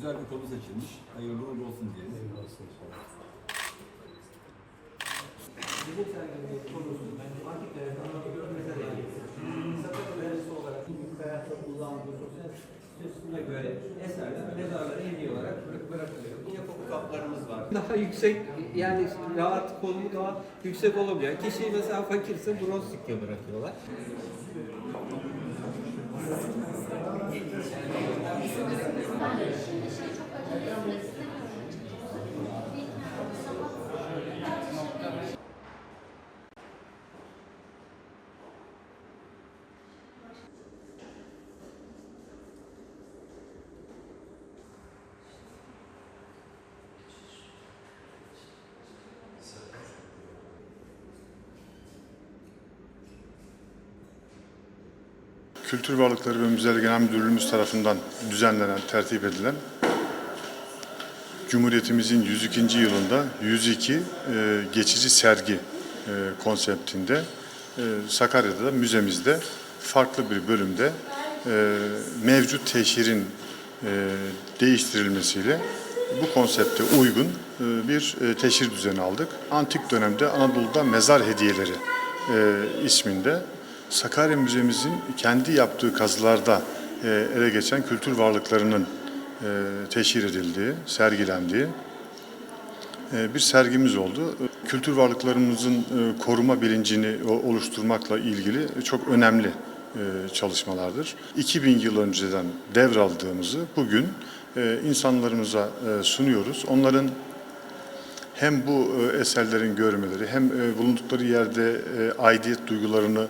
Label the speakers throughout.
Speaker 1: Güzel bir konu seçilmiş. Hayırlı uğurlu olsun diyelim.
Speaker 2: Bizim sergimizin konusu antik mesela yani. Sakat öğrencisi olarak günlük hayatta kullandığı sosyal statüsüne göre eserler mezarlara hediye olarak bırakılıyor. Yine koku kaplarımız var. Daha yüksek yani rahat konumu daha yüksek olabiliyor. Kişi mesela fakirse bronz sikke bırakıyorlar.
Speaker 3: Kültür Varlıkları ve Müzeler Genel Müdürlüğümüz tarafından düzenlenen, tertip edilen Cumhuriyetimizin 102. yılında 102 e, geçici sergi e, konseptinde e, Sakarya'da da müzemizde farklı bir bölümde e, mevcut teşhirin e, değiştirilmesiyle bu konsepte uygun e, bir e, teşhir düzeni aldık. Antik dönemde Anadolu'da mezar hediyeleri e, isminde Sakarya Müzemizin kendi yaptığı kazılarda e, ele geçen kültür varlıklarının e, teşhir edildiği, sergilendiği e, bir sergimiz oldu. Kültür varlıklarımızın koruma bilincini oluşturmakla ilgili çok önemli çalışmalardır. 2000 yıl önceden devraldığımızı bugün insanlarımıza sunuyoruz. Onların hem bu eserlerin görmeleri hem bulundukları yerde aidiyet duygularını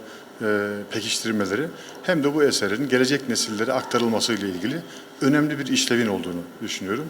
Speaker 3: pekiştirmeleri hem de bu eserin gelecek nesillere aktarılması ile ilgili önemli bir işlevin olduğunu düşünüyorum.